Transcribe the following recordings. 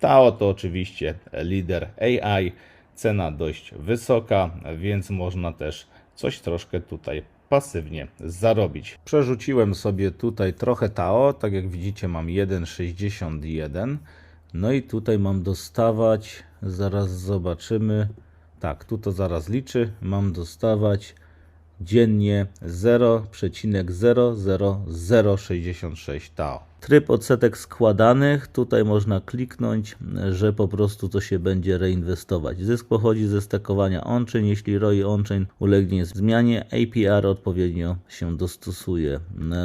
Tao to oczywiście lider AI, cena dość wysoka, więc można też coś troszkę tutaj pasywnie zarobić. Przerzuciłem sobie tutaj trochę Tao, tak jak widzicie mam 1,61. No i tutaj mam dostawać, zaraz zobaczymy. Tak, tu to zaraz liczy. Mam dostawać dziennie 0,00066 Tao. Tryb odsetek składanych, tutaj można kliknąć, że po prostu to się będzie reinwestować. Zysk pochodzi ze stakowania on-chain, jeśli ROI on-chain ulegnie zmianie, APR odpowiednio się dostosuje.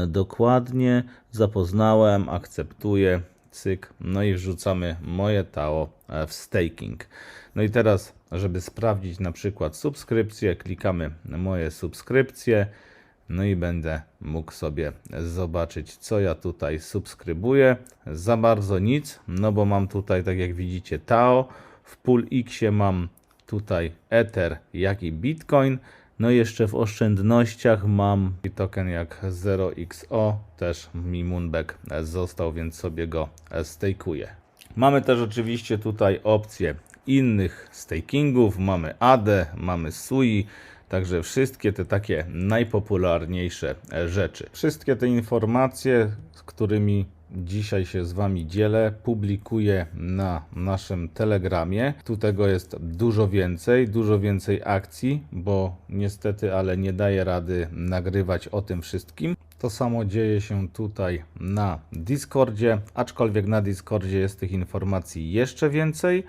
Dokładnie zapoznałem, akceptuję, cyk, no i wrzucamy moje TAO e, w staking. No i teraz, żeby sprawdzić na przykład subskrypcję, klikamy moje subskrypcje, no i będę mógł sobie zobaczyć, co ja tutaj subskrybuję. Za bardzo nic, no bo mam tutaj, tak jak widzicie, TAO. W pool X mam tutaj Ether, jak i Bitcoin. No i jeszcze w oszczędnościach mam token jak 0xO, też mi Moonback został, więc sobie go stakuję. Mamy też oczywiście tutaj opcje innych stakingów, mamy ADE, mamy SUI, także wszystkie te takie najpopularniejsze rzeczy. Wszystkie te informacje, z którymi dzisiaj się z Wami dzielę, publikuję na naszym Telegramie. Tu tego jest dużo więcej, dużo więcej akcji, bo niestety, ale nie daję rady nagrywać o tym wszystkim. To samo dzieje się tutaj na Discordzie, aczkolwiek na Discordzie jest tych informacji jeszcze więcej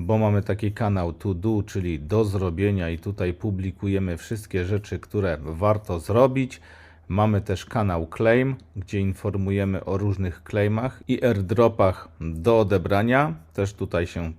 bo mamy taki kanał to do, czyli do zrobienia i tutaj publikujemy wszystkie rzeczy, które warto zrobić. Mamy też kanał Claim, gdzie informujemy o różnych claimach i airdropach do odebrania. Też tutaj się pojawia.